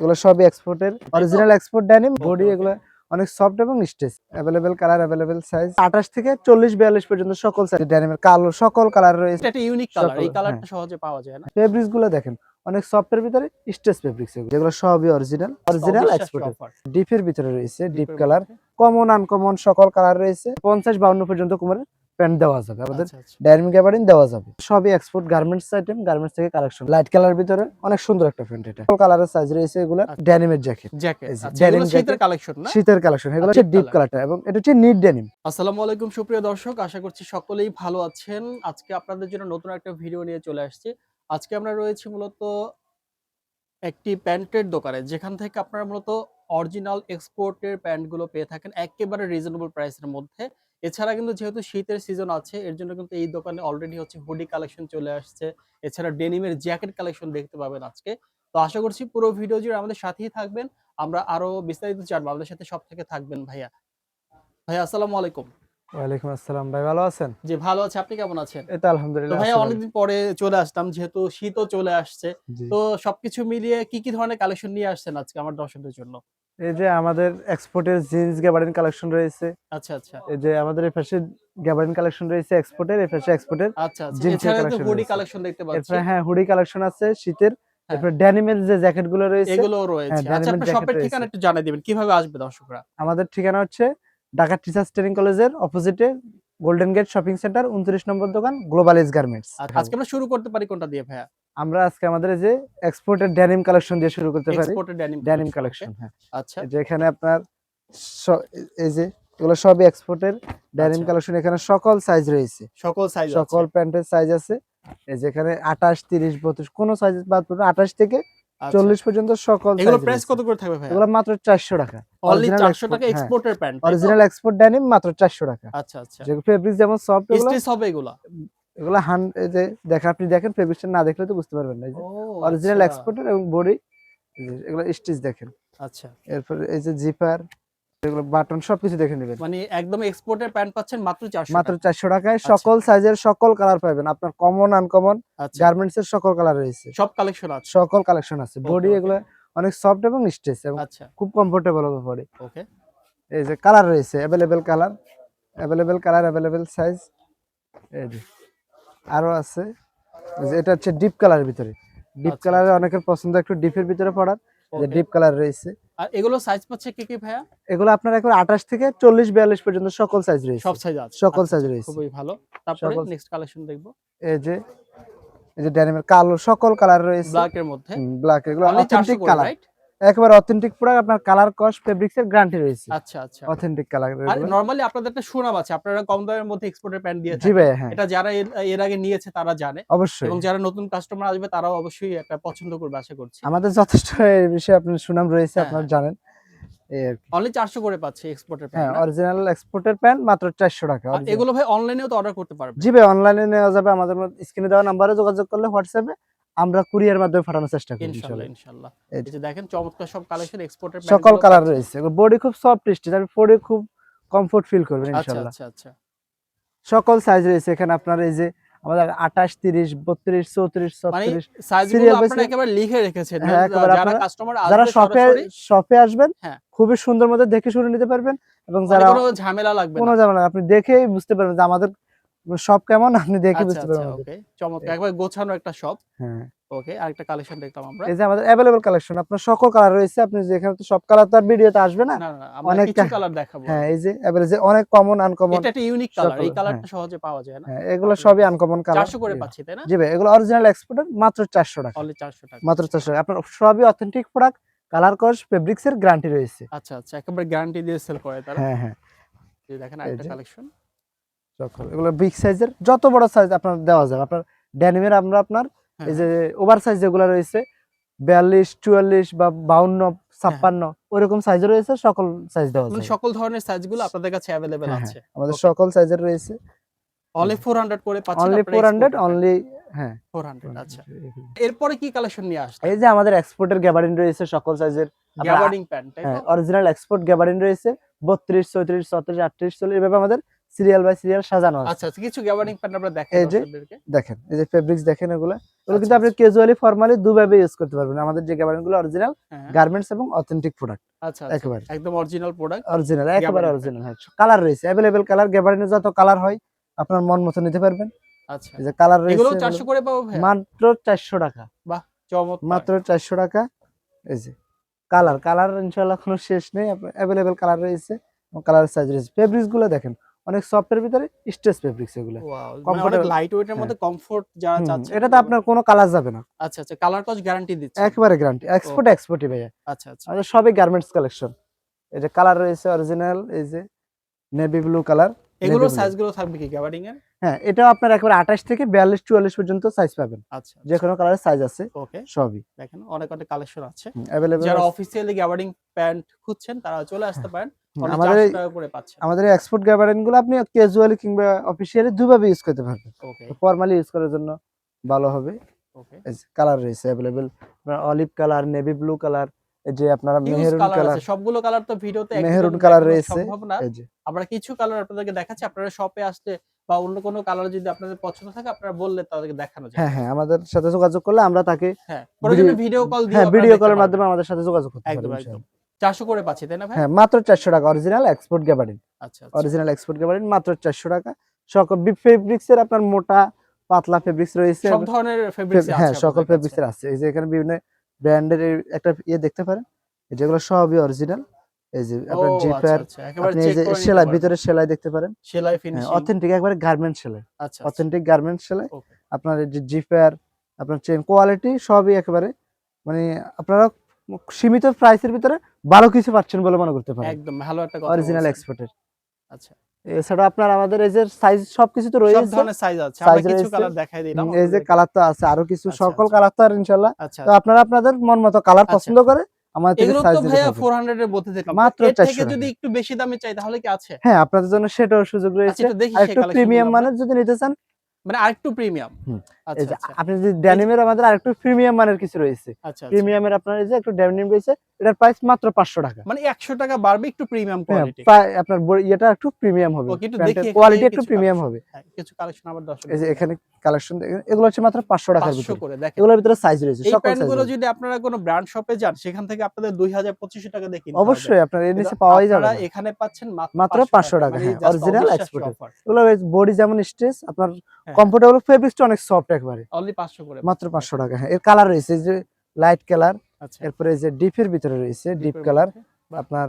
এগুলো সবই এক্সপোর্টের অরিজিনাল এক্সপোর্ট ড্যানিম বডি এগুলো অনেক সফট এবং stage available colour available size আঠাশ থেকে চল্লিশ বিয়াল্লিশ পর্যন্ত সকল সাইজ ড্যানিমের কালো সকল কালার রয়েছে। এটা ইউনিক কালার এই কালারটা হ্যাঁ। সহজে পাওয়া যায় না। ফেব্রিক্সগুলো দেখেন অনেক সফটের ভিতরে স্টেজ ফেব্রিক্স যেগুলো সবই অরিজিনাল অরিজিনাল offer। ডিপের ভিতরে রয়েছে ডিপ কালার কমন আনকমন সকল কালার রয়েছে। পঞ্চাশ বাউন্ন পর্যন্ত কুমারের প্যান্ট দেওয়া যাবে আমাদের আচ্ছা, আচ্ছা। গ্যাবারিন দেওয়া যাবে। সবই এক্সপোর্ট গার্মেন্টস আইটেম গার্মেন্টস থেকে কালেকশন লাইট কালার ভিতরে অনেক সুন্দর একটা প্যান্ট এটা। কালারের সাইজ রয়েছে এগুলো আচ্ছা। ড্যানিমের জ্যাকেট এগুলো শীতের কালেকশন না? শীতের কালেকশন এগুলো হচ্ছে ডিপ কালারটা এবং এটা হচ্ছে নিট ডেনিম আসসালামু আলাইকুম সুপ্রিয় দর্শক। আশা করছি সকলেই ভালো আছেন। আজকে আপনাদের জন্য নতুন একটা ভিডিও নিয়ে চলে আসছি। আজকে আমরা রয়েছি মূলত একটি প্যান্টের দোকানে যেখান থেকে আপনারা মূলত অরিজিনাল এক্সপোর্টের প্যান্টগুলো পেয়ে থাকেন একেবারে রিজনেবল প্রাইসের মধ্যে। এছাড়া কিন্তু যেহেতু শীতের সিজন আছে এর জন্য কিন্তু এই দোকানে অলরেডি হচ্ছে হুডি কালেকশন চলে আসছে। এছাড়া ডেনিমের জ্যাকেট কালেকশন দেখতে পাবেন আজকে। তো আশা করছি পুরো ভিডিও জুড়ে আমাদের সাথেই থাকবেন। আমরা আরও বিস্তারিত জানব। আমাদের সাথে সব থেকে থাকবেন ভাইয়া। ভাইয়া আসসালামু আলাইকুম। ওয়ালাইকুম আসসালাম। ভাই ভালো আছেন? জি ভালো আছে। আপনি কেমন আছেন? এটা তো আলহামদুলিল্লাহ ভাইয়া অনেকদিন পরে চলে আসলাম যেহেতু শীতও চলে আসছে। তো সবকিছু মিলিয়ে কি কি ধরনের কালেকশন নিয়ে আসছেন আজকে আমার দর্শকদের জন্য? এই যে আমাদের এক্সপোর্টের জিন্স গ্যাবারিন কালেকশন রয়েছে। আচ্ছা আচ্ছা। এই যে আমাদের এই পাশে গ্যাবারিন কালেকশন রয়েছে এক্সপোর্টের এই পাশে এক্সপোর্টের আচ্ছা আচ্ছা। তো collection হুডি কালেকশন দেখতে পাচ্ছি। হ্যাঁ হুডি কালেকশন আছে শীতের। হ্যাঁ। এরপর ড্যানিমের যে জ্যাকেটগুলো রয়েছে এগুলো রয়েছে। হ্যাঁ, আচ্ছা denim আপনার শপের ঠিকানা একটু জানিয়ে দিবেন। কীভাবে আসবে দর্শকরা? আমাদের ঠিকানা হচ্ছে ঢাকা টিচার্স ট্রেনিং কলেজের অপোজিটে গোল্ডেন গেট শপিং সেন্টার উনত্রিশ নম্বর দোকান গ্লোবাল এজ গার্মেন্টস আজকে আমরা শুরু করতে পারি কোনটা দিয়ে ভাইয়া? আমরা আজকে আমাদের যে এক্সপোর্টের ড্যানিম কালেকশন দিয়ে শুরু করতে পারি। এক্সপোর্টেড ডেনিম ড্যানিম কালেকশন হ্যাঁ। আচ্ছা। এই যে এখানে আপনার এই যে এগুলো সবই এক্সপোর্টের ড্যানিম আচ্ছা। কালেকশন এখানে সকল সাইজ রয়েছে। সকল সাইজ সকল প্যান্টের সাইজ আছে। এই যে এখানে আঠাশ তিরিশ বত্রিশ কোন সাইজ বাদ পড়বে আঠাশ থেকে চল্লিশ পর্যন্ত সকল আচ্ছা। এগুলো প্রাইস কত করে থাকবে ভাইয়া? এগুলো মাত্র চারশো টাকা। অনলি original 400 টাকা। এক্সপোর্টের প্যান্ট অরিজিনাল এক্সপোর্ট ড্যানিম মাত্র চারশো টাকা। আচ্ছা আচ্ছা। যে ফেব্রিক যেমন সফট এগুলো স্টিচ হবে এগুলো? এগুলো হান এই যে দেখেন আপনি দেখেন ফেব্রিকটা না দেখলে তো বুঝতে পারবেন না অরিজিনাল আচ্ছা। এক্সপোর্টের এবং বডি এগুলো স্টিচ দেখেন। আচ্ছা। এরপর এই যে জিপার এগুলো বাটন সবকিছু দেখে নেবেন। মানে একদম এক্সপোর্টের প্যান্ট পাচ্ছেন মাত্র 400 মাত্র টাকা চারশো টাকায় সকল সাইজের সকল কালার পাবেন। আপনার কমন আনকমন আচ্ছা। গার্মেন্টস এর সকল কালার রয়েছে। সব কালেকশন আছে। সকল কালেকশন আছে। বডি. এগুলো অনেক সফট এবং স্টেজ এবং আচ্ছা। খুব কমফোর্টেবল হবে বডি। ওকে। এই যে কালার রয়েছে available colour available colour available size এই যে আরও আছে। যে এটা হচ্ছে ডিপ কালার ভিতরে। ডিপ আচ্ছা, কালারে আচ্ছা। অনেকের পছন্দ একটু ডিপের ভিতরে পড়ার যে ডিপ কালার রয়েছে। আর এগুলো সাইজ পাচ্ছে কি কি ভাইয়া? এগুলো আপনার এখন আঠাশ থেকে চল্লিশ বিয়াল্লিশ পর্যন্ত সকল সাইজ রয়েছে। সব সাইজ আছে। সকল আচ্ছা, size আচ্ছা, রয়েছে। খুবই ভালো। তারপরে নেক্সট কালেকশন দেখব। এই যে এই যে ড্যানিমের কালো সকল কালার রয়েছে। ব্ল্যাক এর মধ্যে। ব্ল্যাক এগুলো অথেন্টিক কালার রাইট একেবারে অথেন্টিক প্রোডাক্ট আপনার কালার কস্ট ফেব্রিক্স এর গ্যারান্টি রয়েছে। আচ্ছা আচ্ছা। অথেন্টিক কালার আর নরমালি আপনাদের একটা সুনাম আছে। আপনারা কম দামের মধ্যে এক্সপোর্টের প্যান্ট দিয়ে জি ভাই হ্যাঁ। এটা যারা এর- আগে নিয়েছে তারা জানে। অবশ্যই। এবং যারা নতুন কাস্টমার আসবে তারাও অবশ্যই একটা পছন্দ করবে আশা করছি। আমাদের যথেষ্ট এই বিষয়ে আপনার সুনাম রয়েছে হ্যাঁ, আপনারা হ্যাঁ। জানেন। অনলি 400 করে পাচ্ছে এক্সপোর্টের হ্যাঁ প্যান্ট অরিজিনাল এক্সপোর্টের প্যান্ট মাত্র চারশো টাকা এগুলো ভাই অনলাইনেও তো অর্ডার করতে পারবে। জি ভাই অনলাইনে নেওয়া যাবে আমাদের স্ক্রিনে দেওয়া নাম্বারে যোগাযোগ করলে হোয়াটসঅ্যাপে আমরা কুরিয়ার মাধ্যমে পাঠানোর চেষ্টা করি ইনশাআল্লাহ ইনশাআল্লাহ। এই যে দেখেন চমৎকার সব কালেকশন এক্সপোর্টের সকল কালার রয়েছে বডি খুব সফট স্টিচ আপনি পরে খুব কমফোর্ট ফিল করবেন আচ্ছা ইনশাআল্লাহ আচ্ছা আচ্ছা। সকল সাইজ রয়েছে এখানে আপনার এই যে আমাদের আঠাশ তিরিশ বত্রিশ চৌত্রিশ মানে ছত্রিশ সাইজগুলো serial আপনারা একেবারে লিখে রেখেছেন। হ্যাঁ, যারা কাস্টমার যারা শপে শপে আসবেন হ্যাঁ। খুবই সুন্দর মতো দেখে শুনে নিতে পারবেন এবং মানে যারা কোনো ঝামেলা লাগবে কোনো না আপনি দেখেই বুঝতে পারবেন যে আমাদের সব কেমন? আপনি দেখে আচ্ছা বুঝতে আচ্ছা পারবেন ওকে চমৎকার। একবার গোছানো একটা শপ হ্যাঁ। ওকে আরেকটা কালেকশন দেখলাম আমরা। এই যে আমাদের অ্যাভেলেবল কালেকশন আপনার সকল কালার রয়েছে। আপনি যেখানে তো সব কালার তো আর ভিডিওতে আসবে না? না না আমরা কিছু কালার দেখাবো। হ্যাঁ এই যে এবারে যে অনেক কমন আনকমন এটা একটা ইউনিক কালার এই কালারটা সহজে পাওয়া যায় না। হ্যাঁ এগুলো সবই আনকমন কালার 400 করে পাচ্ছি তাই না? জি ভাই এগুলো অরিজিনাল এক্সপোর্টের মাত্র চারশো টাকা। অনলি 400 টাকা। মাত্র চারশো টাকা। আপনার সবই authentic product colour cost fabrics এর গ্যারান্টি রয়েছে। আচ্ছা আচ্ছা একেবারে গ্যারান্টি দিয়ে সেল করে তারা হ্যাঁ হ্যাঁ। এই দেখেন আরেকটা কালেকশন এগুলো বিগ সাইজের যত বড় সাইজ আপনার দেওয়া যাবে। আপনার ড্যানিমের আমরা আপনার হ্যাঁ, এই যে ওভার সাইজ যেগুলো রয়েছে বিয়াল্লিশ চুয়াল্লিশ বা বাউন্ন ছাপ্পান্ন ওইরকম সাইজের রয়েছে সকল সাইজ দেওয়া মানে যাবে। সকল ধরনের সাইজগুলো আপনাদের কাছে অ্যাভেলেবেল হ্যাঁ, আছে। আমাদের সকল সাইজের রয়েছে। অনলি 400 করে পাচ্ছেন অনলি ফোর হান্ড্রেড অনলি হ্যাঁ। 400 আচ্ছা। এরপরে কি কালেকশন নিয়ে আসছে এই যে আমাদের এক্সপোর্টের গ্যাবারিন রয়েছে সকল সাইজের আপনার প্যান্ট হ্যাঁ অরিজিনাল এক্সপোর্ট গ্যাবারিন রয়েছে বত্রিশ চৌত্রিশ ছত্রিশ আটত্রিশ চল্লিশ এভাবে আমাদের সিরিয়াল বাই সিরিয়াল সাজানো আছে। আচ্ছা আচ্ছা কিছু গ্যাবার্ডিং প্যান্ট আমরা দেখাই এই যে- দেখেন এই যে ফেব্রিক্স দেখেন এগুলা। এগুলো কিন্তু আচ্ছা, আপনি ক্যাজুয়ালি ফর্মালি দুভাবে ইউজ করতে পারবেন। আমাদের যে গ্যাবার্ডিনগুলো অরিজিনাল হ্যাঁ। গার্মেন্টস এবং অথেন্টিক প্রোডাক্ট আচ্ছা আচ্ছা। একেবারে। একদম অরিজিনাল প্রোডাক্ট অরিজিনাল একেবারে অরিজিনাল কালার রয়েছে অ্যাভেলেবেল কালার গ্যাবার্ডিনের যত কালার হয় আপনার মন মতো নিতে পারবেন। আচ্ছা। এই যে কালার রয়েছে এগুলো রয়েছে চারশো করে পাবো ভাই মাত্র চারশো টাকা। বাহ চমৎকার। মাত্র চারশো টাকা। এই যে কালার কালার ইনশাল্লাহ কোনো শেষ নেই। অ্যাভেলেবেল কালার রয়েছে কালার সাইজ রয়েছে। ফেব্রিক্সগুলো দেখেন অনেক সফটের ভিতরে স্ট্রেস ফেব্রিক্স এগুলো। Wow, লাইট ওয়েট এর লাইট ওয়েটের মধ্যে কমফোর্ট যারা হুম, চাচ্ছে। এটা তো আপনার কোনো কালার যাবে না। আচ্ছা আচ্ছা কালার কস গ্যারান্টি দিচ্ছে। একবারে গ্যারান্টি এক্সপোর্ট এক্সপোর্টই ভাইয়া। আচ্ছা আচ্ছা। আমাদের সবই গার্মেন্টস কালেকশন এই যে কালার রয়েছে অরিজিনাল এই যে নেভি ব্লু কালার এগুলো blue। সাইজগুলো থাকবে কি গ্যাবার্ডিং এর? হ্যাঁ এটাও আপনার একেবারে আঠাশ থেকে বিয়াল্লিশ চুয়াল্লিশ পর্যন্ত সাইজ পাবেন। আচ্ছা যে কোনো কালারের সাইজ আছে ওকে সবই। দেখেন অনেক অনেক কালেকশন আছে। অ্যাভেলেবেল যারা অফিসিয়ালি গ্যাবার্ডিং প্যান্ট খুঁজছেন তারা চলে আসতে পারেন। আমাদের এই- 400 টাকা করে পাচ্ছেন। আমাদের এক্সপোর্ট গ্যাবার্ডিনগুলো আপনি ক্যাজুয়ালি কিংবা অফিসিয়ালি দুভাবে ইউজ করতে পারবেন। ওকে ফর্মালি ইউজ করার জন্য ভালো হবে। ওকে কালার রয়েছে available olive colour navy blue colour যে আপনারা মেহেরুন কালার সবগুলো কালার তো ভিডিওতে মেহেরুন কালার রয়েছে। আমরা কিছু কালার আপনাদেরকে দেখাচ্ছি। আপনারা শপে আসলে বা অন্য কোনো কালার যদি আপনাদের পছন্দ থাকে আপনারা বললে তাদেরকে দেখানো যায় হ্যাঁ হ্যাঁ আমাদের সাথে যোগাযোগ করলে আমরা তাকে হ্যাঁ ভিডিও কল দিয়ে হ্যাঁ ভিডিও কলের মাধ্যমে আমাদের সাথে যোগাযোগ করতে একদম একদম। চারশো করে পাচ্ছি তাই না ভাই? হ্যাঁ মাত্র চারশো টাকা অরিজিনাল এক্সপোর্ট গ্যাবার্ডিন আচ্ছা। অরিজিনাল এক্সপোর্ট গ্যাবার্ডিন মাত্র চারশো টাকা। সকল ফেব্রিক্স এর আপনার মোটা পাতলা ফেব্রিক্স রয়েছে। সব ধরনের ফেব্রিক্স হ্যাঁ সকল ফেব্রিক্স এর আছে। এই যে এখানে বিভিন্ন ব্র্যান্ডের একটা ইয়ে দেখতে পারেন? যেগুলো সবই অরিজিনাল এই যে আপনার জিপার আপনি এই যে সেলাই ভিতরে সেলাই দেখতে পারেন। সেলাই ফিনিশিং অথেন্টিক একবারে গার্মেন্ট সেলাই। আচ্ছা অথেন্টিক গার্মেন্ট সেলাই। আপনার এই যে জিপার আপনার চেন কোয়ালিটি সবই একেবারে মানে আপনারা সীমিত প্রাইসের ভিতরে ভালো কিছু পাচ্ছেন বলে মনে করতে পারেন। একদম ভালো একটা অরিজিনাল। এক্সপোর্টের আচ্ছা। এছাড়া আপনার আমাদের এই যে সাইজ সবকিছু তো সব ধরনের সাইজ আছে। আমরা কিছু কালার দেখাই দিলাম। এই যে কালার তো আছে আরও কিছু আচ্ছা, সকল আচ্ছা। কালার তো আর ইনশাল্লাহ। আচ্ছা। তো আপনারা আপনাদের মন মতো কালার আচ্ছা। পছন্দ করে আমাদের থেকে এগুলো সাইজ তো ভাইয়া 400 এর দেখলাম। মাত্র 400 থেকে যদি একটু বেশি দামে চাই তাহলে কি আছে? হ্যাঁ আপনাদের জন্য সেটাও সুযোগ আচ্ছা রয়েছে। একটু আর একটু প্রিমিয়াম মানের যদি নিতে চান মানে আরেকটু প্রিমিয়াম। আপনি আচ্ছা যে আচ্ছা। আপনি যদি ড্যানিমের আমাদের আরেকটু প্রিমিয়াম মানের কিছু রয়েছে। আচ্ছা। প্রিমিয়ামের আপনার এই যে একটু ড্যানিম রয়েছে এটার প্রাইস মাত্র পাঁচশো টাকা। মানে 100 টাকা বাড়বে একটু প্রিমিয়াম হ্যাঁ, কোয়ালিটি প্রায় আপনার এটা একটু প্রিমিয়াম হবে। কোয়ালিটি একটু প্রিমিয়াম হবে। হ্যাঁ কিছু কালেকশন আবার দর্শক এই যে এখানে কালেকশন এগুলো হচ্ছে মাত্র পাঁচশো টাকার ভিতরে। করে দেখেন। এগুলোর ভিতরে সাইজ রয়েছে এই সকল সাইজ যদি আপনারা কোনো ব্র্যান্ড শপে যান সেখান থেকে আপনাদের 2000 2500 টাকা দিয়ে কিনতে অবশ্যই আপনার এর নিচে পাওয়াই যাবে। এখানে পাচ্ছেন মাত্র 500 টাকা, মানে হ্যাঁ, exported। offer। এগুলো বডি যেমন স্ট্রেস আপনার হ্যাঁ। কমফোর্টেবল ফেব্রিক্সটা অনেক সফট একবারে। Only 500 করে। মাত্র পাঁচশো টাকা হ্যাঁ। এর কালার রয়েছে যে লাইট কালার আচ্ছা। এরপরে যে ডিপের ভিতরে রয়েছে ডিপ কালার আপনার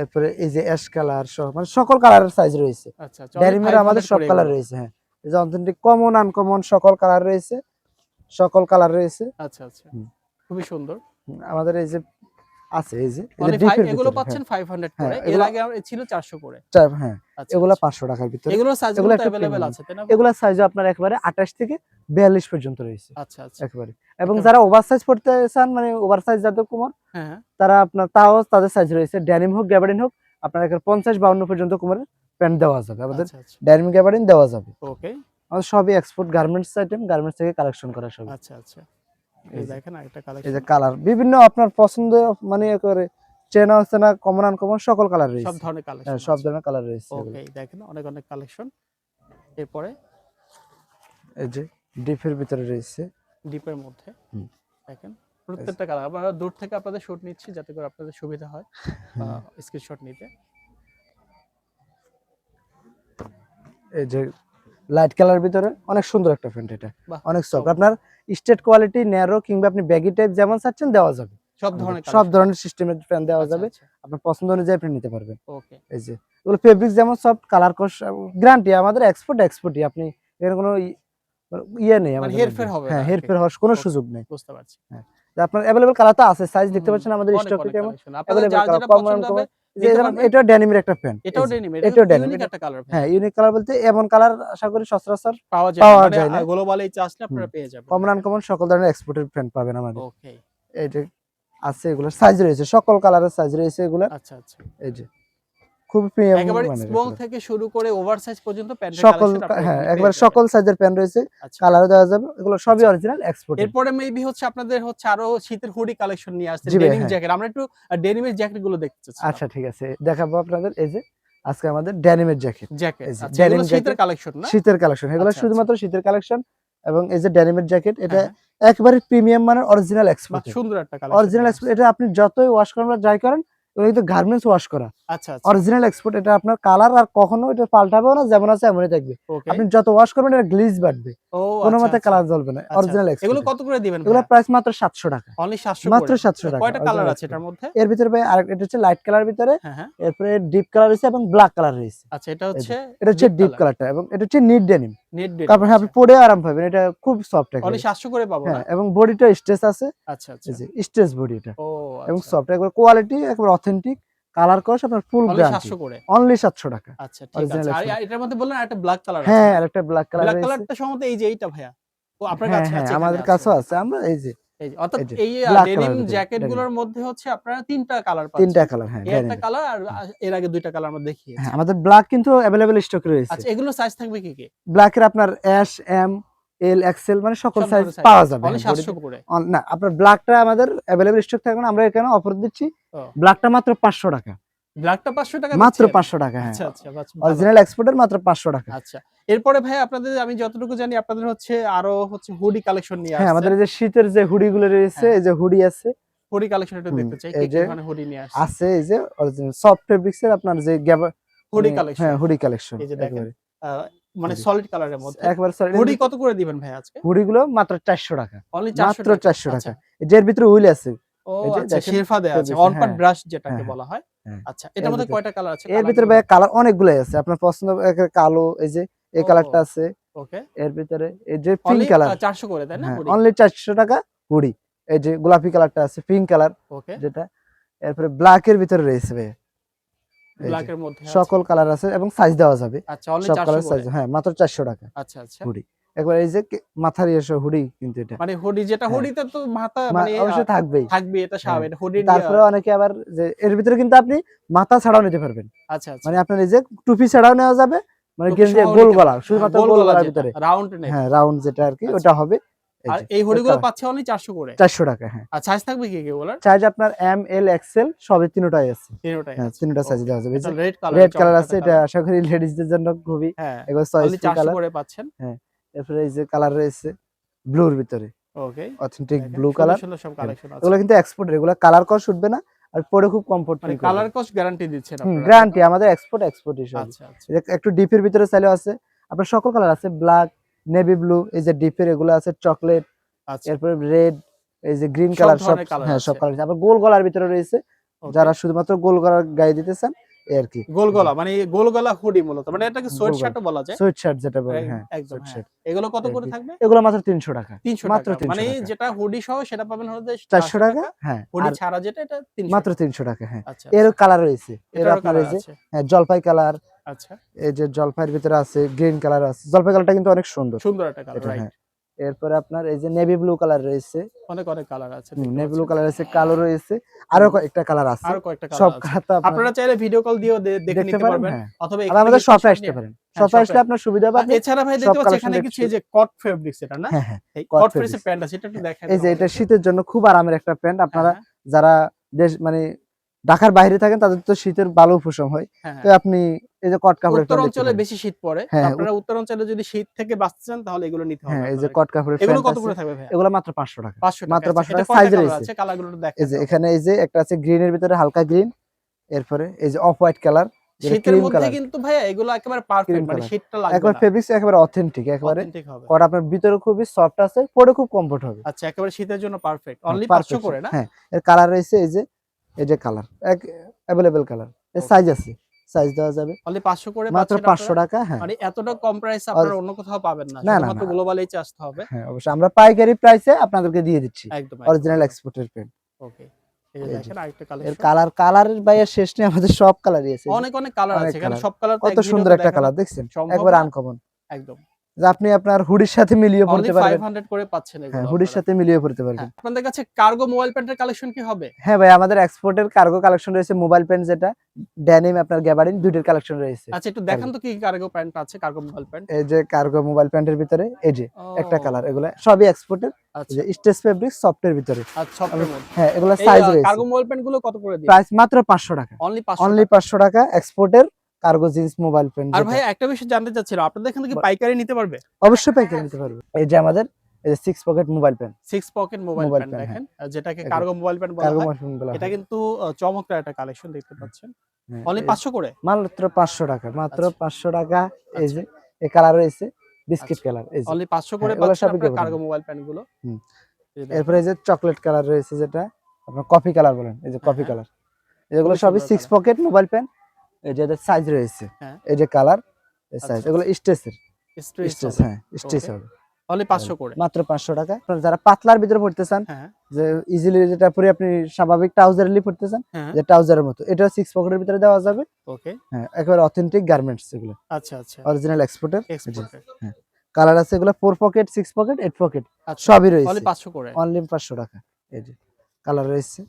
এরপরে এই যে অ্যাশ কালার সহ মানে সকল কালারের সাইজ রয়েছে। আচ্ছা ড্যারিমের আমাদের সব কালার রয়েছে হ্যাঁ। এই যে অথেন্টিক কমন আনকমন সকল কালার রয়েছে সকল কালার রয়েছে আচ্ছা আচ্ছা হুম। খুবই সুন্দর হুম, আমাদের এই যে আছে এই যে এই যে Only ডিপের five- এগুলো ভিতরে, পাচ্ছেন 500 হ্যাঁ, করে এর এগুলো- আগে আমার- ছিল 400 করে হ্যাঁ, চার- হ্যাঁ আচ্ছা এগুলা আচ্ছা। পাঁচশো টাকার ভিতরে এগুলোর সাইজ এগুলো গুলো একটু अवेलेबल premium। আছে তাই না এগুলা সাইজ আপনার একবারে আঠাশ থেকে বিয়াল্লিশ পর্যন্ত রয়েছে আচ্ছা আচ্ছা একবারে এবং একেবারে। যারা ওভার সাইজ পড়তে চান মানে ওভার সাইজ যাদের কোমর হ্যাঁ হ্যাঁ তারা আপনার তাও তাদের সাইজ রয়েছে ড্যানিম হোক গ্যাবারিন হোক আপনার এখানে পঞ্চাশ বাউন্ন পর্যন্ত কোমরের প্যান্ট দেওয়া যাবে আমাদের আচ্ছা আচ্ছা। দেওয়া যাবে। ওকে। আমাদের সবই এক্সপোর্ট গার্মেন্টস আইটেম গার্মেন্টস থেকে কালেকশন করা সব আচ্ছা আচ্ছা। এই দেখেন আরেকটা এই যে কালার বিভিন্ন আপনার পছন্দ মানে করে চেনা হচ্ছে না কমন আনকমন সকল কালার রয়েছে। সব ধরনের কালেকশন হ্যাঁ, সব ধরনের কালার রয়েছে ওকে দেখেন অনেক অনেক কালেকশন এরপরে? এই যে ডিপের ভিতরে রয়েছে। ডিপের মধ্যে। দেখেন প্রত্যেকটা কালার আমরা দূর থেকে আপনাদের শুট নিচ্ছি যাতে করে আপনাদের সুবিধা হয়। হ্যাঁ। স্ক্রিনশট নিতে। এই যে লাইট কালার ভিতরে অনেক সুন্দর একটা প্যান্ট এটা। অনেক সফট আপনার স্টেট কোয়ালিটি ন্যারো কিংবা আপনি ব্যাগি টাইপ যেমন চাচ্ছেন দেওয়া যাবে। সব ধরনের সব ধরনের সিস্টেমের প্যান্ট দেওয়া যাবে। আচ্ছা। আপনার পছন্দ অনুযায়ী আপনি নিতে পারবেন। ওকে এই যে এগুলো ফেব্রিক যেমন সফট কালার কোর্স গ্যারান্টি আমাদের এক্সপোর্ট এক্সপোর্টই আপনি এর কোনো ই- ইয়ে নেই আমাদের হেরফের। হবে হ্যাঁ। হেরফের হওয়ার কোনো সুযোগ নেই। বুঝতে পারছি। যে আপনার অ্যাভেলেবল কালার তো আছে সাইজ দেখতে পাচ্ছেন আমাদের স্টকে কেমন? collection। আপনাদের available যার পারবেন। এটা ডেনিমের একটা প্যান্ট এটাও ডেনিমের এটাও ডেনিমের। একটা কালার হ্যাঁ ইউনিক কালার বলতে এমন কালার আশা করি সচরাচর পাওয়া যায় পাওয়া মানে যায় না। গ্লোবালে আপনারা পেয়ে যাবেন। কমন আনকমন সকল ধরনের এক্সপোর্টের প্যান্ট পাবেন আমাদের। ওকে এই যে আছে এগুলো সাইজ রয়েছে সকল কালারের সাইজ রয়েছে এগুলো আচ্ছা আচ্ছা। এই যে। খুব প্রিমিয়াম একেবারে স্মল থেকে শুরু করে ওভারসাইজ পর্যন্ত প্যান্টের সকল হ্যাঁ একবার সকল সাইজের প্যান্ট রয়েছে আচ্ছা। কালারও দেওয়া যাবে এগুলো সবই আচ্ছা। অরিজিনাল এক্সপোর্ট এরপরে মেবি হচ্ছে আপনাদের হচ্ছে আরও শীতের হুডি কালেকশন নিয়ে আসছে ডেনিম হ্যাঁ। জ্যাকেট আমরা একটু ডেনিমের জ্যাকেটগুলো দেখতে চাচ্ছি আচ্ছা ঠিক আছে। দেখাবো আপনাদের এই যে আজকে আমাদের ড্যানিমের জ্যাকেট জ্যাকেট আচ্ছা শীতের কালেকশন না? শীতের কালেকশন এগুলো আচ্ছা, শুধুমাত্র শীতের কালেকশন এবং এই যে ড্যানিমের জ্যাকেট এটা একবারে প্রিমিয়াম মানের অরিজিনাল এক্সপোর্ট সুন্দর একটা কালেকশন অরিজিনাল এক্সপোর্ট এটা আপনি যতই ওয়াশ করেন বা ড্রাই করেন এগুলো কিন্তু গার্মেন্টস ওয়াশ করা। আচ্ছা আচ্ছা। অরিজিনাল এক্সপোর্ট এটা আপনার কালার আর কখনো এটা পাল্টাবেও না যেমন আছে এমনই থাকবে। আপনি যত ওয়াশ করবেন এটা গ্লিজ বাড়বে। কোনো আচ্ছা, মতে আচ্ছা। কালার জ্বলবে না আচ্ছা, অরিজিনাল এগুলো কত করে দিবেন এগুলো প্রাইস মাত্র সাতশো টাকা। অনলি 700 মাত্র 700 টাকা, কয়টা কালার আছে এটার মধ্যে? এর ভিতরে ভাই আরেক এটা হচ্ছে লাইট কালার ভিতরে। হ্যাঁ হ্যাঁ। এরপরে ডিপ কালার রয়েছে এবং ব্ল্যাক কালার রয়েছে। আচ্ছা এটা হচ্ছে এটা হচ্ছে ডিপ কালারটা এবং এটা হচ্ছে নিট ডেনিম নেট ডেট তারপরে আপনি পরে আরাম পাবেন। এটা খুব সফট অনলি 700 করে পাবো না? হ্যাঁ এবং বডিটা স্ট্রেচ আছে। আচ্ছা আচ্ছা। স্ট্রেচ বডি এটা ও এবং আচ্ছা। সফট একবার কোয়ালিটি একবার অথেন্টিক কালার কস আপনার ফুল গ্যারান্টি 700 করে অনলি 700 টাকা। আচ্ছা ঠিক আছে। আর এটার মধ্যে বললেন একটা ব্ল্যাক কালার আছে। হ্যাঁ আর একটা ব্ল্যাক কালার ব্ল্যাক কালারটা সম্ভবত এই যে এইটা ভাইয়া। ও আপনার হ্যাঁ কাছে হ্যাঁ আছে আমাদের কাছেও আছে। আমরা এই যে অর্থাৎ এই ডেনিম মধ্যে হচ্ছে আপনারা তিনটা কালার পাচ্ছেন। তিনটা কালার হ্যাঁ একটা কালার আর এর আগে দুইটা কালার আমরা দেখিয়েছি। হ্যাঁ আমাদের ব্ল্যাক কিন্তু স্টক রয়েছে। আচ্ছা এগুলো সাইজ থাকবে কি কি? ব্ল্যাকের আপনার অ্যাশ এম এল এক্সেল মানে সকল সাইজ পাওয়া যাবে। অনলি হ্যাঁ, 700 করে। on- না আপনার ব্ল্যাকটা আমাদের স্টক থাকবে না আমরা এখানে অফার দিচ্ছি। ব্ল্যাকটা মাত্র পাঁচশো টাকা। ব্ল্যাকটা 500 টাকা মাত্র দিচ্ছেন? পাঁচশো টাকা হ্যাঁ। আচ্ছা আচ্ছা অরিজিনাল এক্সপোর্টের মাত্র পাঁচশো টাকা। আচ্ছা এরপরে ভাই আপনাদের আমি যতটুকু জানি আপনাদের হচ্ছে আরও হচ্ছে হুডি কালেকশন নিয়ে হ্যাঁ আমাদের যে শীতের যে হুডি গুলো রয়েছে হ্যাঁ। এই যে হুডি আছে হুডি কালেকশন একটু দেখতে চাই কি ধরনের হুডি নিয়ে আসছে আছে এই যে অরিজিনাল সফট ফেব্রিক্স এর আপনার যে হুডি মানে- কালেকশন হ্যাঁ হুডি কালেকশন এই যে দেখেন, মানে সলিড কালারের মধ্যে। একবার সরি হুডি কত করে দিবেন ভাই আজকে? হুডি গুলো মাত্র চারশো টাকা। অনলি মাত্র 400 টাকা। আচ্ছা। টাকা এর ভিতরে উইল আছে। ও আচ্ছা শেরফা দেয়া আছে অন পার্ট হ্যাঁ, ব্রাশ যেটাকে হ্যাঁ, বলা হ্যাঁ। আচ্ছা এটার মধ্যে কয়টা কালার আছে? এর ভিতরে ভাই কালার অনেকগুলাই আছে। আপনার পছন্দ কালো এই যে এই কালারটা আছে। ওকে। এর ভিতরে এই যে পিঙ্ক কালার 400 করে তাই না? অনলি চারশো টাকা হুডি। এই যে গোলাপি কালারটা আছে পিঙ্ক কালার ওকে। যেটা। এরপরে ব্ল্যাক এর ভিতরে রয়েছে ভাই ব্ল্যাক এর মধ্যে সকল কালার আছে এবং সাইজ দেওয়া যাবে। আচ্ছা অনলি সব 400 কালার সাইজ হ্যাঁ মাত্র চারশো টাকা আচ্ছা আচ্ছা। হুডি। একবার এই যে মাথার এসে হুডি কিন্তু এটা। মানে হুডি যেটা হ্যাঁ। হুডিতে তো মাথা মানে অবশ্যই থাকবেই। থাকবে এটা স্বাভাবিক হুডি তারপরে অনেকে আবার যে এর ভিতরে কিন্তু আপনি মাথা ছাড়াও নিতে পারবেন। আচ্ছা আচ্ছা। মানে আপনার এই যে টুপি ছাড়াও নেওয়া যাবে মানে গেঞ্জি গোল গলা শুধুমাত্র হ্যাঁ, গোল গলার ভিতরে। রাউন্ড নেই। হ্যাঁ রাউন্ড যেটা আর কি আচ্ছা। ওটা হবে। আর এই হুডিগুলো পাচ্ছে অনলি 400 করে? চারশো টাকা হ্যাঁ। আর সাইজ থাকবে কি কি বলার চার্জ আপনার এম এল এক্সেল সবই তিনটাই আছে। তিনটাই হ্যাঁ তিনটা সাইজ দেওয়া যাবে রেড কালার রেড কালার আছে এটা আশা করি লেডিসদের জন্য খুবই হ্যাঁ 400 করে পাচ্ছেন। এরপরে এই যে কালার রয়েছে ব্লুর ভিতরে। ওকে অথেন্টিক ব্লু কালার সব কালেকশন আছে। এগুলো কিন্তু এক্সপোর্ট এগুলো কালার কস উঠবে না আর পরে খুব কমফোর্ট মানে কালার কস্ট গ্যারান্টি দিচ্ছেন আপনারা। গ্যারান্টি আমাদের এক্সপোর্ট এক্সপোর্ট হিসেবে আচ্ছা আচ্ছা। একটু ডিপের ভিতরে চাইলে আছে। আপনার সকল কালার আছে ব্ল্যাক নেভি ব্লু এই যে ডিপের এগুলো আছে চকলেট আচ্ছা। এরপরে রেড এই যে গ্রিন কালার সব হ্যাঁ সব আছে। কালার আবার গোল গলার ভিতরে রয়েছে যারা শুধুমাত্র গোল গলার গায়ে দিতে চান এই আর কি। গোল গলা মানে গোল গলা হুডি মূলত মানে এটাকে সোয়েট শার্টও বলা যায়। সুইট শার্ট যেটা বলে হ্যাঁ একদম। হ্যাঁ। এগুলো কত করে থাকবে? এগুলো মাত্র তিনশো টাকা। 300 মাত্র 300 মানে যেটা হুডি সহ সেটা পাবেন হচ্ছে চারশো টাকা। হ্যাঁ হুডি ছাড়া যেটা এটা 300 মাত্র তিনশো টাকা হ্যাঁ। আচ্ছা এর কালার রয়েছে। এর আপনার কালার এই যে হ্যাঁ, জলপাই কালার আচ্ছা। এই যে জলপাইয়ের ভিতরে আছে গ্রিন কালার আছে। জলপাই কালারটা কিন্তু অনেক সুন্দর। সুন্দর একটা কালার রাইট হ্যাঁ। এরপরে আপনার এই যে নেভি ব্লু কালার রয়েছে। অনেক অনেক কালার আছে নেভি ব্লু কালার আছে কালো রয়েছে। আরও কয়েকটা কালার আছে। আরও কয়েকটা সব কালার আছে। কালার আপনারা চাইলে ভিডিও কল দিয়েও দেখে নিতে পারবেন। হ্যাঁ। অথবা এখানে আমাদের শপে আসতে পারেন। হ্যাঁ, শপে আসলে আপনার সুবিধা পাবেন। এছাড়া ভাই সব দেখতে পাচ্ছি collection এখানে কিছু এই যে কট ফেব্রিক্স এটা না? হ্যাঁ হ্যাঁ। এই কট। ফেব্রিক্সের প্যান্ট আছে এটা একটু দেখেন এই যে এটা শীতের জন্য খুব আরামের একটা প্যান্ট। আপনারা হ্যাঁ, যারা দেশ মানে ঢাকার বাইরে থাকেন তাদের তো শীতের ভালো উপশম হয়। হ্যাঁ, তো হ্যাঁ। আপনি এই যে কট কাপড় উত্তর অঞ্চলে বেশি শীত পড়ে। হ্যাঁ, আপনারা উত্তর অঞ্চলে যদি শীত থেকে বাঁচতে চান তাহলে এগুলো নিতে হবে হ্যাঁ এই যে। কট কাপড়ের এগুলো কত করে থাকবে ভাই এগুলো মাত্র পাঁচশো টাকা। 500 টাকা। মাত্র আচ্ছা, 500 টাকা কয়টা size colour রয়েছে। কালারগুলো দেখেন এই যে এখানে এই যে একটা আছে গ্রিনের ভিতরে হালকা গ্রিন এরপরে এই যে অফ হোয়াইট কালার শীতের মধ্যে কিন্তু ভাই এগুলো একেবারে পারফেক্ট মানে। শীতটা লাগবে একবার ফেব্রিক্স একেবারে অথেন্টিক একেবারে অথেন্টিক হবে। পরে আপনার ভিতরে খুবই সফট আছে পরে খুব কমফোর্ট হবে। আচ্ছা একেবারে শীতের জন্য পারফেক্ট হ্যাঁ, অনলি perfect 500 করে না? হ্যাঁ এর কালার রয়েছে এই যে এই যে কালার এক অ্যাভেলেবেল কালারের সাইজ আছে সাইজ দেওয়া যাবে। অনলি 500 করে মাত্র পাচ্ছেন পাঁচশো আপনারা। টাকা হ্যাঁ। মানে এতটা কম প্রাইসে আপনারা অন্য কোথাও পাবেন না শুধুমাত্র না। গ্লোবাল আসতে হবে। হ্যাঁ অবশ্যই। আমরা পাইকারি প্রাইসে আপনাদেরকে দিয়ে দিচ্ছি। একদম অরিজিনাল এক্সপোর্টের প্যান্ট ওকে এর কালার কালারের বাইরে শেষ নেই আমাদের সব কালারই আছে। অনেক অনেক কালার আছে। এখানে সব কালার কত সুন্দর একটা কালার দেখছেন? সম্ভব একবার আনকমন একদম। যে আপনি আপনার হুডির সাথে মিলিয়ে পড়তে পারবেন। 500 করে পাচ্ছেন হ্যাঁ এগুলো হুডির সাথে মিলিয়ে পড়তে পারবেন। হ্যাঁ, আপনাদের কাছে কার্গো মোবাইল প্যান্টের কালেকশন কি হবে? হ্যাঁ ভাই আমাদের এক্সপোর্টের কার্গো কালেকশন রয়েছে মোবাইল প্যান্ট যেটা ড্যানিম আপনার গ্যাবারিন দুইটার কালেকশন রয়েছে। আচ্ছা একটু দেখান তো কি কার্গো প্যান্ট আছে কার্গো মোবাইল প্যান্ট এই যে কার্গো মোবাইল প্যান্টের ভিতরে এই যে একটা কালার এগুলা সবই এক্সপোর্টের আচ্ছা। স্টেজ ফেব্রিক সফটের ভিতরে। আচ্ছা হ্যাঁ এগুলা সাইজ রয়েছে। কার্গো মোবাইল প্যান্টগুলো কত করে দিন প্রাইস মাত্র পাঁচশো টাকা। অনলি 500 অনলি পাঁচশো টাকা এক্সপোর্টের কার্গো জিন্স মোবাইল পেন আর ভাই একটা বিষয় জানতে চাচ্ছিলাম আপনাদের এখান থেকে পাইকারি নিতে পারবে? অবশ্যই পাইকারি নিতে পারবে। এই যে আমাদের এই যে six pocket mobile pant six pocket mobile Mobile pant দেখেন যেটাকে কার্গো মোবাইল প্যান বলা হয়। এটা কিন্তু চমৎকার একটা কালেকশন দেখতে পাচ্ছেন। হ্যাঁ, অনলি এই- পাঁচশো করে? মাত্র পাঁচশো টাকা মাত্র আচ্ছা। পাঁচশো টাকা। এই যে এই কালার রয়েছে বিস্কিট আচ্ছা। কালার এই যে। অনলি পাঁচশো করে হ্যাঁ, পাচ্ছেন কার্গো মোবাইল প্যানগুলো। এরপরে এই যে চকলেট কালার রয়েছে যেটা আপনার কফি কালার বলেন এই যে হ্যাঁ, কফি হ্যাঁ। কালার এগুলো সবই সিক্স পকেট মোবাইল পেন এই যে সাইজ রয়েছে। হ্যাঁ। এই যে কালার এই সাইজ আচ্ছা, এগুলো স্টেসের হ্যাঁ হবে। অনলি করে। মাত্র পাঁচশো টাকা। আপনারা যারা পাতলার ভিতরে পড়তে চান হ্যাঁ। যে ইজিলি যেটা পরে আপনি স্বাভাবিক ট্রাউজারলি পড়তে চান হ্যাঁ। যে ট্রাউজারের মতো। এটা সিক্স পকেটের ভিতরে দেওয়া যাবে। ওকে হ্যাঁ একেবারে অথেন্টিক গার্মেন্টস এগুলো। আচ্ছা আচ্ছা। অরিজিনাল এক্সপোর্টের এক্সপোর্ট কালার আছে এগুলো four pocket six pocket eight pocket সবই অনলি রয়েছে পাঁচশো করে। অনলি পাঁচশো টাকা। এই যে কালার রয়েছে।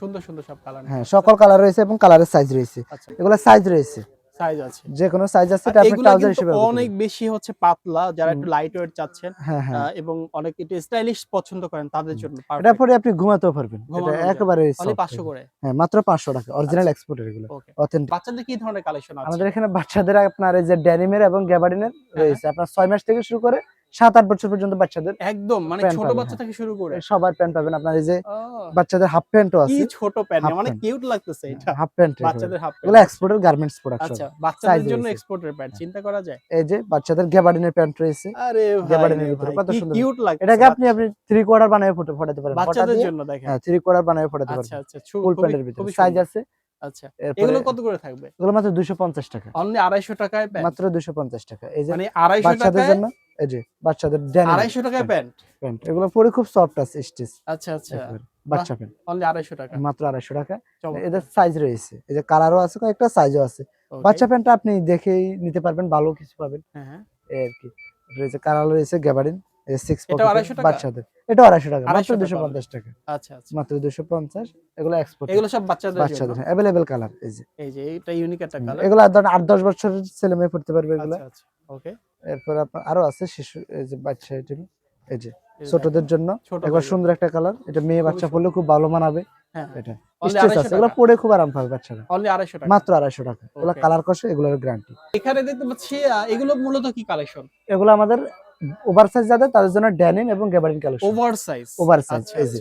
সুন্দর সুন্দর সব কালার হ্যাঁ সকল কালার রয়েছে এবং কালারের সাইজ রয়েছে। আচ্ছা। এগুলো সাইজ রয়েছে। সাইজ আছে। যে কোনো সাইজ আছে এটা আপনি ট্রাউজার হিসেবে অনেক বেশি হচ্ছে পাতলা যারা একটু লাইট ওয়েট চাচ্ছেন হ্যাঁ হ্যাঁ। এবং অনেক একটু স্টাইলিশ পছন্দ করেন তাদের জন্য এটা পরে আপনি ঘুমাতেও পারবেন। এটা। একেবারে অনলি soft পাঁচশো হবে। করে। হ্যাঁ মাত্র পাঁচশো টাকা অরিজিনাল আচ্ছা। এক্সপোর্টের এগুলো। অথেন্টিক বাচ্চাদের কি ধরনের কালেকশন আছে? আমাদের এখানে বাচ্চাদের আপনার এই যে ড্যানিমের এবং গ্যাবার্ডিনের। রয়েছে। আপনার ছয় মাস থেকে শুরু করে সাত আট বছর পর্যন্ত বাচ্চাদের একদম মানে ছোট বাচ্চা হ্যাঁ। থেকে শুরু করে। সবার প্যান্ট পাবেন আপনার এই যে বাচ্চাদের হাফ প্যান্টও আছে। ছোট প্যান্ট মানে কিউট লাগতেছে এটা। হাফ প্যান্ট বাচ্চাদের হাফ প্যান্ট। এগুলো এক্সপোর্টের গার্মেন্টস প্রোডাক্ট আচ্ছা বাচ্চাদের জন্য এক্সপোর্টের প্যান্ট চিন্তা করা যায়? এই যে বাচ্চাদের গ্যাবার্ডিনের প্যান্ট রয়েছে। আরে গ্যাবার্ডিনের ভাই, কত সুন্দর। কিউট লাগছে এটাকে আপনি আপনি থ্রি কোয়ার্টার বানিয়ে ফটো ফোটাতে পারেন। বাচ্চাদের জন্য দেখেন। হ্যাঁ থ্রি কোয়ার্টার বানিয়ে ফোটাতে আচ্ছা আচ্ছা ফুল প্যান্টের ভিতরে। সাইজ আছে। আচ্ছা এগুলো কত করে থাকবে? এগুলো মাত্র দুশো পঞ্চাশ টাকা। অনলি আড়াইশো টাকায় মাত্র দুশো পঞ্চাশ টাকা। এই যে মানে আড়াইশো বাচ্চাদের টাকায় জন্য এই যে বাচ্চাদের ড্যানিম আড়াইশো টাকায় প্যান্ট। প্যান্ট? এগুলো পরে খুব সফট আছে স্টিচ আচ্ছা আচ্ছা। বাচ্চা প্যান্ট। অনলি আড়াইশো টাকা। মাত্র আড়াইশো টাকা। এদের সাইজ রয়েছে। এই যে কালারও আছে কয়েকটা সাইজও আছে। বাচ্চা প্যান্টটা আপনি দেখেই নিতে পারবেন ভালো কিছু পাবেন। হ্যাঁ, হ্যাঁ। এই আর কি। রয়েছে কালার রয়েছে গ্যাবারিন এটাও 250 টাকা? বাচ্চাদের। এটা আড়াইশো টাকা মাত্র 250 টাকা দুশো পঞ্চাশ টাকা। আচ্ছা আচ্ছা। মাত্র দুশো পঞ্চাশ এগুলো এক্সপোর্ট এগুলো সব বাচ্চাদের বাচ্চাদের অ্যাভেলেবেল কালার এই যে। এই যে এটা ইউনিক একটা কালার এগুলো ধরেন আট দশ বছরের ছেলে মেয়ে পড়তে পারবে এগুলো। আচ্ছা আচ্ছা। ওকে এরপর আপনার আরও আছে শিশু এই যে বাচ্চা আইটেম এই যে ছোটদের জন্য একবার সুন্দর একটা কালার এটা মেয়ে বাচ্চা পড়লে খুব ভালো মানাবে। হ্যাঁ এটা অনলি স্টেজ আছে এগুলো পরে খুব আরাম পাবে বাচ্চারা। অনলি আড়াইশো টাকা। মাত্র আড়াইশো টাকা। এগুলো কালার কষে এগুলোর গ্যারান্টি এখানে দেখতে পাচ্ছি এগুলো মূলত কি কালেকশন এগুলো আমাদের ওভার সাইজ যাদের তাদের জন্য ড্যানিম এবং গ্যাবারিন কালেকশন ওভার সাইজ এই যে।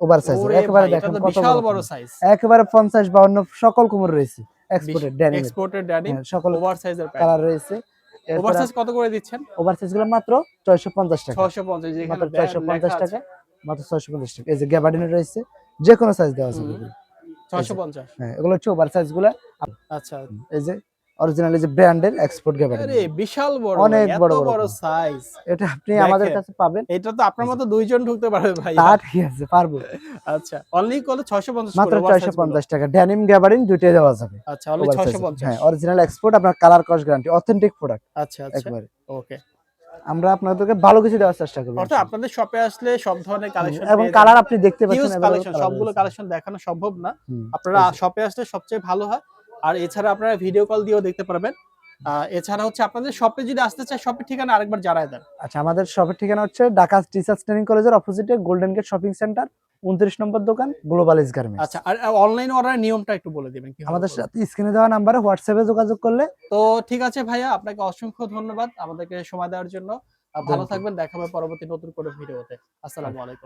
ওভার সাইজ একেবারে দেখেন কত বড় বড় সাইজ একেবারে পঞ্চাশ বাউন্ন সকল কোমর রয়েছে এক্সপোর্টেড ড্যানিম এক্সপোর্টেড ড্যানি সকল ওভার সাইজের কালার রয়েছে। ওভার সাইজ কত করে দিচ্ছেন? ওভার সাইজগুলো মাত্র ছয়শো পঞ্চাশ টাকা। 650 যেখানে মাত্র brand ছয়শো পঞ্চাশ লেখা টাকা মাত্র ছয়শো পঞ্চাশ টাকা। এই যে গ্যাবার্ডিনের রয়েছে যে কোনো সাইজ দেওয়া যাবে। এগুলো। 650 হ্যাঁ এগুলো হচ্ছে ওভার সাইজগুলা। আচ্ছা। এই যে অরিজিনাল যে ব্র্যান্ডের এক্সপোর্ট গ্যাবার্ডিন আরে বিশাল বড় অনেক বড় বড় সাইজ এটা আপনি আমাদের কাছে পাবেন। এটা তো আপনার মতো দুইজন ঢুকতে পারবে ভাই। তা ঠিক আছে পারব। আচ্ছা অনলি কত 650 মাত্র করে over ছয়শো size গুলো। পঞ্চাশ টাকা। ড্যানিম গ্যাবার্ডিন দুইটাই দেওয়া যাবে। আচ্ছা অনলি 650 হ্যাঁ অরিজিনাল এক্সপোর্ট আপনার colour cost guarantee authentic product আচ্ছা আচ্ছা। একবারে। ওকে আমরা আপনাদেরকে ভালো কিছু দেওয়ার চেষ্টা করব। অর্থাৎ আপনাদের শপে আসলে সব ধরনের কালেকশন এবং কালার আপনি দেখতে পাচ্ছেন কালেকশন সবগুলো কালেকশন দেখানো সম্ভব না। আপনারা শপে আসলে সবচেয়ে ভালো হয়। আর এছাড়া আপনারা ভিডিও কল দিয়েও দেখতে পারবেন। এছাড়া হচ্ছে আপনাদের শপে যদি আসতে চায় শপের ঠিকানা আরেকবার জানায় দেন। আচ্ছা আমাদের শপের ঠিকানা হচ্ছে ঢাকা টিচার্স ট্রেনিং কলেজের অপোজিটে গোল্ডেন গেট শপিং সেন্টার উনত্রিশ নম্বর দোকান গ্লোবাল গার্মেন্টস আচ্ছা আর অনলাইন অর্ডারের নিয়মটা একটু বলে দিবেন আমাদের সাথে স্ক্রিনে দেওয়া নাম্বারে হোয়াটসঅ্যাপে যোগাযোগ করলে তো ঠিক আছে ভাইয়া আপনাকে অসংখ্য ধন্যবাদ আমাদেরকে সময় দেওয়ার জন্য। ভালো। থাকবেন দেখাবে পরবর্তী নতুন কোনো ভিডিওতে। আসসালামু আলাইকুম।